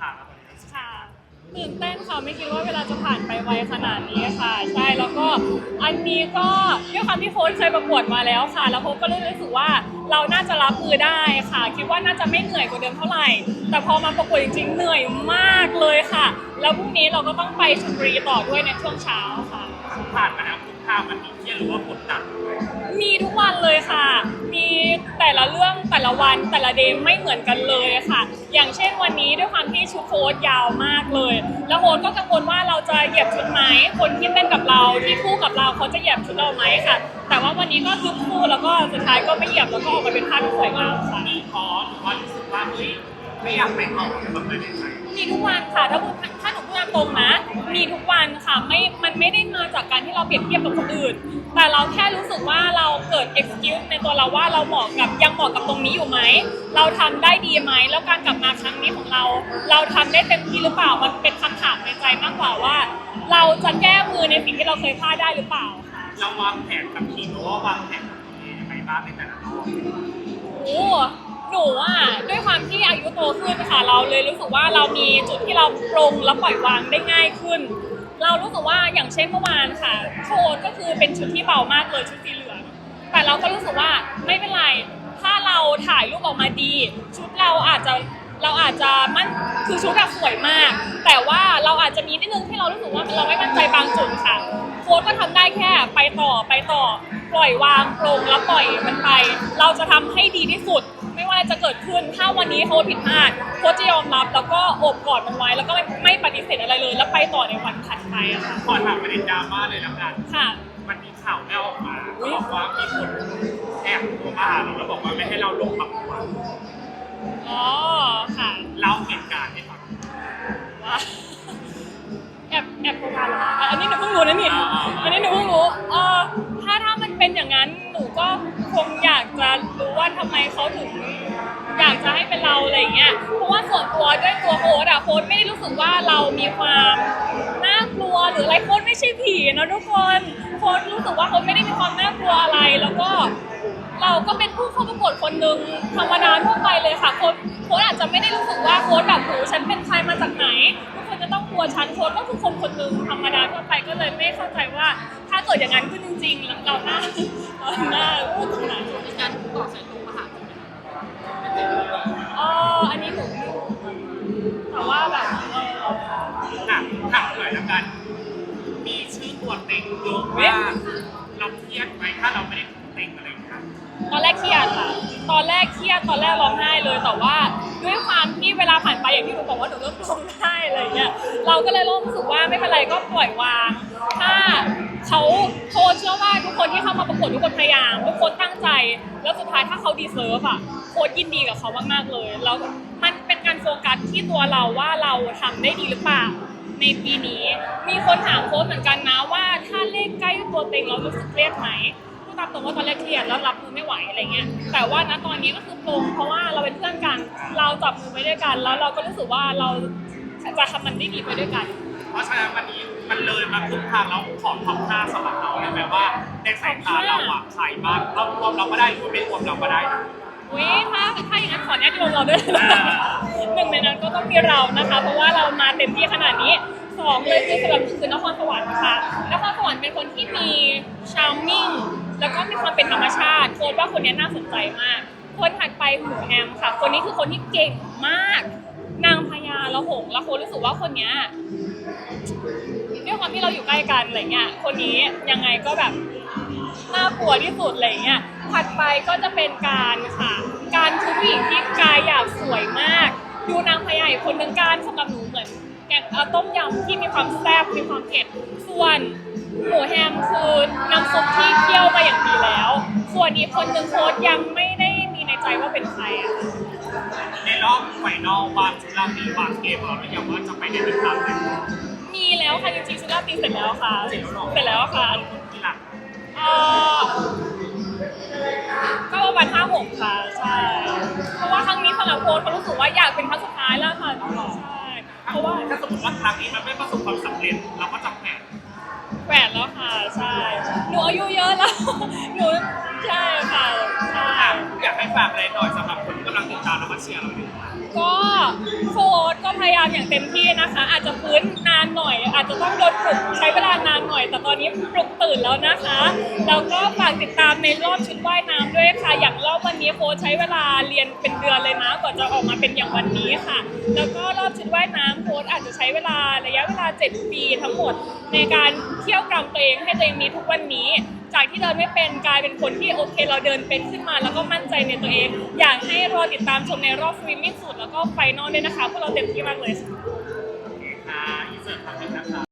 ทางแล้วตอนนี้รู้สึกค่ะตื่นเต้นค่ะไม่คิดว่าเวลาจะผ่านไปไวขนาดนี้ค่ะ ใช่แล้วก็อันนี้ก็ด้วยความที่โค้ชเคยประกวดมาแล้วค่ะ แล้วโค้ชก็เลยรู้สึกว่าเราน่าจะรับมือได้ค่ะ คิดว่าน่าจะไม่เหนื่อยกว่าเดิมเท่าไหร่ แต่พอมาประกวดจริงๆเหนื่อยมากเลยค่ะ แล้วพรุ่งนี้เราก็ต้องไปชลบุรีต่อด้วยในช่วงเช้าค่ะ ผ่านมาแล้วทุกทางมันมีเครียดหรือว่ากดดันไหมมีทุกวันเลยค่ะ มีแต่ละเรื่องแต่ละวันแต่ละเดย์ไม่เหมือนกันเลยค่ะ อย่างเช่นวันนี้ด้วยความ ที่ชุดโค้ทยาวมากเลย แล้วโค้ทก็กังวลว่าเราจะเหยียบชุดไหมคนที่เต้นกับเราที่คู่กับเราเขาจะเหยียบชุดเราไหมค่ะ แต่ว่าวันนี้ก็ทุกคู่แล้วก็สุดท้ายก็ไม่เหยียบแล้วก็ออกมาเป็นภาพที่สวยงามค่ะมีท้อหรือว่ารู้สึกว่าเฮ้ยไม่อยากไปต่อแบบไม่ได้ใจมีทุกวันค่ะถ้าพูดถ้าหนูพูดตรงๆนะมีทุกวันค่ะไม่มันไม่ได้มาจากการที่เราเปรียบเทียบกับคนอื่น แต่เราแค่รู้สึกว่าเราเกิด excuse ในตัวเราว่าเราเหมาะกับยังเหมาะกับตรงนี้อยู่ไหมเราทำได้ดีไหมแล้วการกลับมาครั้งนี้ของเรา เราทำได้เต็มที่หรือเปล่ามันเป็นคำถามในใจมากกว่าว่า เราจะแก้มือในสิ่งที่เราเคยพลาดได้หรือเปล่าค่ะเราวางแผนกับทีมหรือว่าวางแผนกับตัวเองยังไงบ้างในแต่ละรอบโอ้หนูอะด้วยความที่อายุโตขึ้นค่ะเราเลยรู้สึกว่าเรามีจุดที่เราปรงและปล่อยวางได้ง่ายขึ้น เรารู้สึกว่าอย่างเช่นเมื่อวานค่ะโชว์ก็คือเป็นชุดที่เบามากเลยชุดสีเหลืองแต่เราก็รู้สึกว่าไม่เป็นไร ถ้าเราถ่ายรูปออกมาดี ชุดเราอาจจะเราอาจจะมันคือชุดอะสวยมาก แต่ว่าเราอาจจะมีนิดนึงที่เรารู้สึกว่าเราไม่มั่นใจบางจุดค่ะโค้ชก็ทำได้แค่ไปต่อไปต่อปล่อยวางโปลงแล้วปล่อยมันไป เราจะทำให้ดีที่สุด จะเกิดขึ้น ถ้าวันนี้เขาผิดพลาดโค้ชจะยอมรับ แล้วก็โอบกอดมันไว้ แล้วก็ไม่ไม่ปฏิเสธอะไรเลย แล้วไปต่อในวันถัดไปอะค่ะ ขอถามประเด็นดราม่าเลยแล้วกันค่ะ มันมีข่าวแว่วออกมาเขาบอกว่ามีคนแอบโทรมาหาเราแล้วบอกว่าไม่ให้เราลงประกวดอ๋อ ค่ะ เล่าเหตุการณ์ให้ฟัง ว่าแอบแอบโทรมาเหรออะอันนี้หนูเพิ่งรู้นะนี่ อันนี้หนูเพิ่งรู้ เออถ้าถ้ามันเป็นอย่างนั้นหนูก็คงอยากจะรู้ ว่าทำไมเขาถึงอยากจะให้เป็นเราอะไรอย่างเงี้ย เพราะว่าส่วนตัวด้วยตัวโค้ดอะโค้ดไม่ได้รู้สึกว่าเรามีความน่ากลัวหรืออะไรโค้ดไม่ใช่ผีนะทุกคนโค้ดรู้สึกว่าโค้ดไม่ได้มีความน่ากลัวอะไร แล้วก็ เราก็เป็นผู้เข้าประกวดคนหนึ่งธรรมดาทั่วไปเลยค่ะโค้ดโค้ดอาจจะไม่ได้รู้สึกว่าโค้ดแบบโหฉันเป็นใครมาจากไหนทุกคนจะต้องกลัวฉันโค้ดก็คือคนคนหนึ่งธรรมดาทั่วไปก็เลยไม่เข้าใจว่า ถ้าเกิดอย่างนั้นขึ้นจริง ๆ เราหน้าเราหน้าพูดตรงนั้นมีการ บอกใส่ตรงมาหาจริงไหมคะอ๋ออันนี้หนูไม่รู้แต่ว่าแบบเออถามถามหน่อยแล้วกัน มีชื่อตัวเต็งเยอะมากเราเครียดไหมถ้าเราไม่ได้เต็งอะไรอย่างเงี้ยตอนแรกเครียดค่ะ ตอนแรกเครียด ตอนแรกร้องไห้เลย แต่ว่าด้วยความที่เวลาผ่านไปอย่างที่หนูบอกว่าหนูเริ่มร้องไห้อะไรเงี้ย เราก็เลยเริ่มรู้สึกว่าไม่เป็นไรก็ปล่อยวาง ถ้า เขาโค้ชเชื่อว่าทุกคนที่เข้ามาประกวดทุกคนพยายามทุกคนตั้งใจ แล้วสุดท้ายถ้าเขาดีเซิร์ฟอะโค้ชยินดีกับเขามากๆเลยแล้วมันเป็นการโฟกัสที่ตัวเราว่าเราทำได้ดีหรือเปล่าในปีนี้ มีคนถามโค้ชเหมือนกันนะว่าถ้าเลขใกล้ตัวเต็งเรารู้สึกเครียดไหมพูดตามตรงว่าตอนแรกเครียดแล้วรับมือไม่ไหวอะไรเงี้ยแต่ว่าณตอนนี้ก็คือปลงเพราะว่าเราเป็นเพื่อนกันเราจับมือไปด้วยกัน แล้วเราก็รู้สึกว่าเราจะทำมันได้ดีไปด้วยกัน เพราะฉะนั้นวันนี้ มันเลยมาทุกทางแล้วขอท็อปห้าสำหรับเราเลยไหมว่าในสายตาเราอะใครบ้างเรารวมเราก็ได้หรือว่าไม่รวมเราก็ได้นะอุ้ยถ้าถ้าอย่างนั้นขอแนะนำเราด้วยนะหนึ่งในนั้นก็ต้องมีเรานะคะ เพราะว่าเรามาเต็มที่ขนาดนี้สองเลยคือสำหรับหนูคือนครสวรรค์ค่ะนครสวรรค์เป็นคนที่มีชาร์มมิ่งแล้วก็มีความเป็นธรรมชาติโค้ดว่าคนนี้น่าสนใจมาก คนถัดไปหูแฮมค่ะ คนนี้คือคนที่เก่งมาก นางพญาละหงส์แล้วโค้ดรู้สึกว่าคนเนี้ย ด้วยความที่เราอยู่ใกล้กันอะไรเงี้ยคนนี้ยังไงก็แบบน่ากลัวที่สุดอะไรเงี้ยถัดไปก็จะเป็นการค่ะ การคือผู้หญิงที่กายอยากสวยมาก ดูนางพญาอีกคนนึงการสำหรับหนูเหมือนแกงต้มยำที่มีความแซ่บมีความเผ็ดส่วนหมูแฮมคือน้ำซุปที่เคี่ยวมาอย่างดีแล้ว ส่วนอีกคนนึงโค้ดยังไม่ได้มีในใจว่าเป็นใครอะ นรอบไฟนอลวางชุดราตรีวางเกมเราหรือยังว่าจะไปในทิศทางไหนมีแล้วค่ะจริงๆชุดราตรีเสร็จแล้วค่ะเสร็จแล้วหรอเสร็จแล้วค่ะที่หลักเอ่อก็ประมาณห้าหกค่ะใช่เพราะว่าครั้งนี้สำหรับโค้ชเขารู้สึกว่าอยากเป็นครั้งสุดท้ายแล้วค่ะใช่เพราะว่าถ้าสมมติว่าครั้งนี้มันไม่ประสบความสำเร็จเราก็จะแผนแหวนแล้วค่ะใช่หนูอายุเยอะแล้วหนู ให้ฝากอะไรหน่อยสำหรับคนที่กำลังติดตามแล้วก็เชียร์เราอยู่ก็โค้ชก็พยายามอย่างเต็มที่นะคะ อาจจะฟื้นนานหน่อย อาจจะต้องโดนปลุกใช้เวลานานหน่อย แต่ตอนนี้ปลุกตื่นแล้วนะคะแล้วก็ฝากติดตามในรอบชุดว่ายน้ำด้วยค่ะอย่างรอบวันนี้โค้ชใช้เวลาเรียนเป็นเดือนเลยนะกว่าจะออกมาเป็นอย่างวันนี้ค่ะ แล้วก็รอบชุดว่ายน้ำโค้ชอาจจะใช้เวลาระยะเวลา 7 ปีทั้งหมด ในการเที่ยวกรรมตัวเองให้ตัวเองมีทุกวันนี้ จากที่เดินไม่เป็นกลายเป็นคนที่โอเค เราเดินเป็นขึ้นมาแล้วก็มั่นใจในตัวเอง อยากให้รอติดตามชมในรอบฟรีมมิ่งสุดแล้วก็ไฟนอลด้วยนะคะพวกเราเต็มที่มากเลยค่ะค่ะอินเสิร์ตคำนึงนะคะ